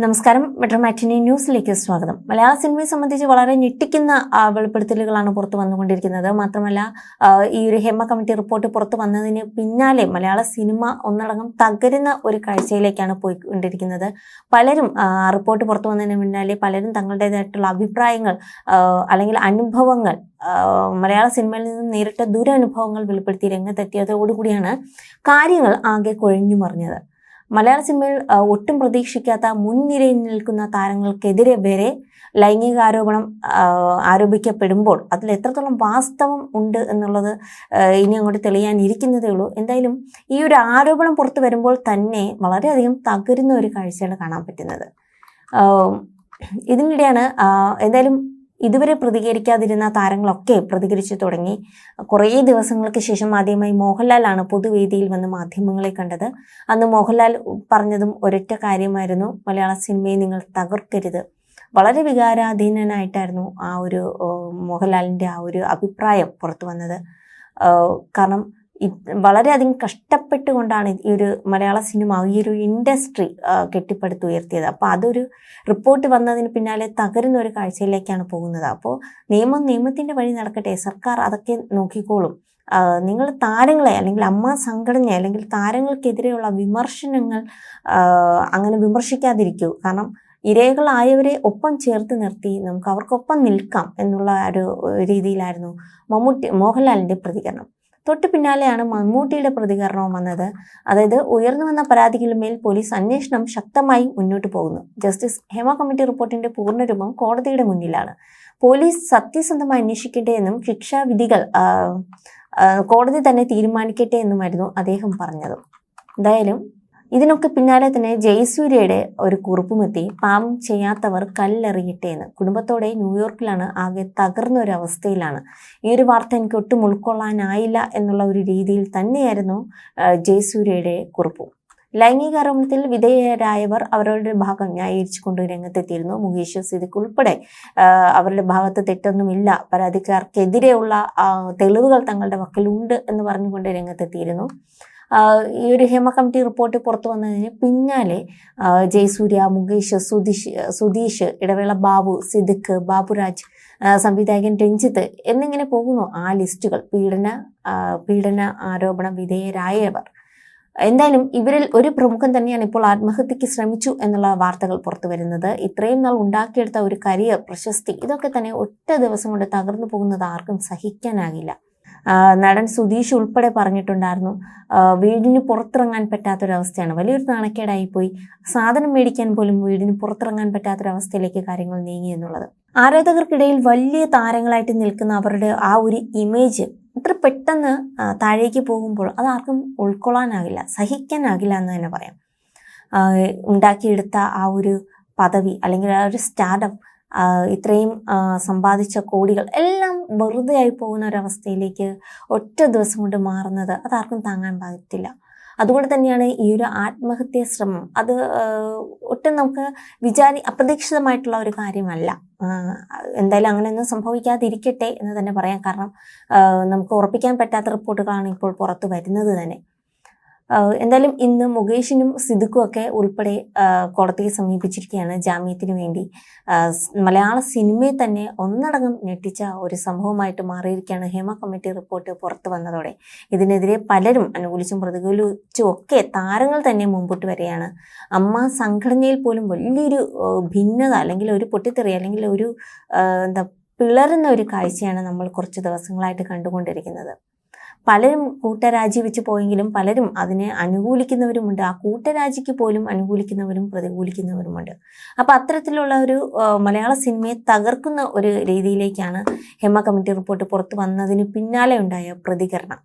നമസ്കാരം. മെട്രോ മാറ്റിനി ന്യൂസിലേക്ക് സ്വാഗതം. മലയാള സിനിമയെ സംബന്ധിച്ച് വളരെ ഞെട്ടിക്കുന്ന വെളിപ്പെടുത്തലുകളാണ് പുറത്തു വന്നുകൊണ്ടിരിക്കുന്നത്. മാത്രമല്ല ഈ ഒരു ഹെമ കമ്മിറ്റി റിപ്പോർട്ട് പുറത്തു വന്നതിന് പിന്നാലെ മലയാള സിനിമ ഒന്നടങ്കം തകരുന്ന ഒരു കാഴ്ചയിലേക്കാണ് പോയിക്കൊണ്ടിരിക്കുന്നത്. പലരും റിപ്പോർട്ട് പുറത്തു വന്നതിന് പിന്നാലെ പലരും തങ്ങളുടേതായിട്ടുള്ള അഭിപ്രായങ്ങൾ അല്ലെങ്കിൽ അനുഭവങ്ങൾ മലയാള സിനിമയിൽ നിന്നും നേരിട്ട ദുരനുഭവങ്ങൾ വെളിപ്പെടുത്തി രംഗത്തെത്തിയതോടുകൂടിയാണ് കാര്യങ്ങൾ ആകെ കൊഴിഞ്ഞു മറിഞ്ഞത് മലയാള സിനിമയിൽ ഒട്ടും പ്രതീക്ഷിക്കാത്ത മുൻനിരയിൽ നിൽക്കുന്ന താരങ്ങൾക്കെതിരെ വരെ ലൈംഗിക ആരോപണം ആരോപിക്കപ്പെടുമ്പോൾ അതിൽ എത്രത്തോളം വാസ്തവം ഉണ്ട് എന്നുള്ളത് ഇനി അങ്ങോട്ട് തെളിയാനിരിക്കുന്നതേ ഉള്ളൂ. എന്തായാലും ഈ ഒരു ആരോപണം പുറത്തു വരുമ്പോൾ തന്നെ വളരെയധികം തകരുന്ന ഒരു കാഴ്ചയാണ് കാണാൻ പറ്റുന്നത്. ഇതിനിടെയാണ് എന്തായാലും ഇതുവരെ പ്രതികരിക്കാതിരുന്ന താരങ്ങളൊക്കെ പ്രതികരിച്ചു തുടങ്ങി. കുറേ ദിവസങ്ങൾക്ക് ശേഷം ആദ്യമായി മോഹൻലാലാണ് പൊതുവേദിയിൽ വന്ന് മാധ്യമങ്ങളെ കണ്ടത്. അന്ന് മോഹൻലാൽ പറഞ്ഞതും ഒരൊറ്റ കാര്യമായിരുന്നു. മലയാള സിനിമയെ നിങ്ങൾ തകർക്കരുത്. വളരെ വികാരാധീനനായിട്ടായിരുന്നു ആ ഒരു മോഹൻലാലിന്റെ ആ ഒരു അഭിപ്രായം പുറത്തു വന്നത്. കാരണം വളരെയധികം കഷ്ടപ്പെട്ടുകൊണ്ടാണ് ഈ ഒരു മലയാള സിനിമ ഈ ഒരു ഇൻഡസ്ട്രി കെട്ടിപ്പടുത്തുയർത്തിയത് അപ്പോൾ അതൊരു റിപ്പോർട്ട് വന്നതിന് പിന്നാലെ തകരുന്ന ഒരു കാഴ്ചയിലേക്കാണ് പോകുന്നത്. അപ്പോൾ നിയമം നിയമത്തിന്റെ വഴി നടക്കട്ടെ സർക്കാർ അതൊക്കെ നോക്കിക്കോളും. നിങ്ങൾ താരങ്ങളെ അല്ലെങ്കിൽ അമ്മ സംഘടന അല്ലെങ്കിൽ താരങ്ങൾക്കെതിരെയുള്ള വിമർശനങ്ങൾ അങ്ങനെ വിമർശിക്കാതിരിക്കൂ. കാരണം ഇരകളായവരെ ഒപ്പം ചേർത്ത് നിർത്തി നമുക്ക് അവർക്കൊപ്പം നിൽക്കാം എന്നുള്ള ഒരു രീതിയിലായിരുന്നു മമ്മൂട്ടി മോഹൻലാലിന്റെ പ്രതികരണം. തൊട്ട് പിന്നാലെയാണ് മമ്മൂട്ടിയുടെ പ്രതികരണവും വന്നത്. അതായത് ഉയർന്നു വന്ന പരാതികളുമേൽ പോലീസ് അന്വേഷണം ശക്തമായി മുന്നോട്ട് പോകുന്നു. ജസ്റ്റിസ് ഹേമ കമ്മിറ്റി റിപ്പോർട്ടിന്റെ പൂർണരൂപം കോടതിയുടെ മുന്നിലാണ്. പോലീസ് സത്യസന്ധമായി അന്വേഷിക്കട്ടെ എന്നും ശിക്ഷാവിധികൾ കോടതി തന്നെ തീരുമാനിക്കട്ടെ എന്നുമായിരുന്നു അദ്ദേഹം പറഞ്ഞത്. എന്തായാലും ഇതിനൊക്കെ പിന്നാലെ തന്നെ ജയസൂര്യയുടെ ഒരു കുറിപ്പുമെത്തി പാപം ചെയ്യാത്തവർ കല്ലെറിയട്ടെ എന്ന് കുടുംബത്തോടെ ന്യൂയോർക്കിലാണ് ആകെ തകർന്ന ഒരു അവസ്ഥയിലാണ്. ഈ ഒരു വാർത്ത എനിക്ക് ഒട്ടും ഉൾക്കൊള്ളാനായില്ല എന്നുള്ള ഒരു രീതിയിൽ തന്നെയായിരുന്നു ജയസൂര്യയുടെ കുറിപ്പും. ലൈംഗികാരോപണത്തിൽ വിധേയരായവർ അവരുടെ ഭാഗം ന്യായീകരിച്ചുകൊണ്ട് രംഗത്തെത്തിയിരുന്നു. മുകേഷ് സിദ്ദിഖ് ഉൾപ്പെടെ അവരുടെ ഭാഗത്ത് തെറ്റൊന്നുമില്ല. പരാതിക്കാർക്കെതിരെയുള്ള തെളിവുകൾ തങ്ങളുടെ പക്കലുണ്ട് എന്ന് പറഞ്ഞുകൊണ്ട് രംഗത്തെത്തിയിരുന്നു. ഈ ഒരു ഹേമ കമ്മിറ്റി റിപ്പോർട്ട് പുറത്തു വന്നതിന് പിന്നാലെ ജയസൂര്യ മുകേഷ് സുധീഷ് സുധീഷ് ഇടവേള ബാബു സിദ്ദിഖ് ബാബുരാജ് സംവിധായകൻ രഞ്ജിത്ത് എന്നിങ്ങനെ പോകുന്നു ആ ലിസ്റ്റുകൾ. പീഡന പീഡന ആരോപണ വിധേയരായവർ. എന്തായാലും ഇവരിൽ ഒരു പ്രമുഖൻ തന്നെയാണ് ഇപ്പോൾ ആത്മഹത്യക്ക് ശ്രമിച്ചു എന്നുള്ള വാർത്തകൾ പുറത്തു വരുന്നത്. ഇത്രയും നാൾ ഉണ്ടാക്കിയെടുത്ത ഒരു കരിയർ പ്രശസ്തി ഇതൊക്കെ തന്നെ ഒറ്റ ദിവസം കൊണ്ട് തകർന്നു പോകുന്നത് ആർക്കും സഹിക്കാനാകില്ല. നടൻ സുധീഷ് ഉൾപ്പെടെ പറഞ്ഞിട്ടുണ്ടായിരുന്നു. വീടിന് പുറത്തിറങ്ങാൻ പറ്റാത്തൊരവസ്ഥയാണ്. വലിയൊരു നാണക്കേടായി പോയി സാധനം മേടിക്കാൻ പോലും വീടിന് പുറത്തിറങ്ങാൻ പറ്റാത്തൊരവസ്ഥയിലേക്ക് കാര്യങ്ങൾ നീങ്ങി എന്നുള്ളത്. ആരാധകർക്കിടയിൽ വലിയ താരങ്ങളായിട്ട് നിൽക്കുന്ന അവരുടെ ആ ഒരു ഇമേജ് ഇത്ര പെട്ടെന്ന് താഴേക്ക് പോകുമ്പോൾ അത് ആർക്കും ഉൾക്കൊള്ളാനാകില്ല. സഹിക്കാനാകില്ല എന്ന് തന്നെ പറയാം. ഉണ്ടാക്കിയെടുത്ത ആ ഒരു പദവി അല്ലെങ്കിൽ ആ ഒരു സ്റ്റാർഡം ഇത്രയും സമ്പാദിച്ച കോടികൾ എല്ലാം വെറുതെ ആയി പോകുന്ന ഒരവസ്ഥയിലേക്ക് ഒറ്റ ദിവസം കൊണ്ട് മാറുന്നത് അതാർക്കും താങ്ങാൻ പറ്റില്ല അതുകൊണ്ട് തന്നെയാണ് ഈ ഒരു ആത്മഹത്യാ ശ്രമം. അത് ഒട്ടും നമുക്ക് വിചാരി അപ്രതീക്ഷിതമായിട്ടുള്ള ഒരു കാര്യമല്ല. എന്തായാലും അങ്ങനെയൊന്നും സംഭവിക്കാതിരിക്കട്ടെ എന്ന് തന്നെ പറയാം. കാരണം നമുക്ക് ഉറപ്പിക്കാൻ പറ്റാത്ത റിപ്പോർട്ടുകളാണ് ഇപ്പോൾ പുറത്തു വരുന്നത് തന്നെ. എന്തായാലും ഇന്ന് മുകേഷിനും സിദ്ദിഖും ഒക്കെ ഉൾപ്പെടെ കോടതിയെ സമീപിച്ചിരിക്കുകയാണ് ജാമ്യത്തിന് വേണ്ടി. മലയാള സിനിമയെ തന്നെ ഒന്നടങ്കം ഞെട്ടിച്ച ഒരു സംഭവമായിട്ട് മാറിയിരിക്കുകയാണ് ഹേമ കമ്മിറ്റി റിപ്പോർട്ട് പുറത്തു വന്നതോടെ. ഇതിനെതിരെ പലരും അനുകൂലിച്ചും പ്രതികൂലിച്ചും ഒക്കെ താരങ്ങൾ തന്നെ മുമ്പോട്ട് വരികയാണ്. അമ്മ സംഘടനയിൽ പോലും വലിയൊരു ഭിന്നത അല്ലെങ്കിൽ ഒരു പൊട്ടിത്തെറി അല്ലെങ്കിൽ ഒരു എന്താ പിളരുന്ന ഒരു കാഴ്ചയാണ് നമ്മൾ കുറച്ച് ദിവസങ്ങളായിട്ട് കണ്ടുകൊണ്ടിരിക്കുന്നത്. പലരും കൂട്ടരാജി വെച്ച് പോയെങ്കിലും പലരും അതിനെ അനുകൂലിക്കുന്നവരുമുണ്ട്. ആ കൂട്ടരാജിക്ക് പോലും അനുകൂലിക്കുന്നവരും പ്രതികൂലിക്കുന്നവരുമുണ്ട്. അപ്പോൾ അത്തരത്തിലുള്ള ഒരു മലയാള സിനിമയെ തകർക്കുന്ന ഒരു രീതിയിലേക്കാണ് ഹെമ കമ്മിറ്റി റിപ്പോർട്ട് പുറത്തു വന്നതിന് പിന്നാലെ ഉണ്ടായ പ്രതികരണം.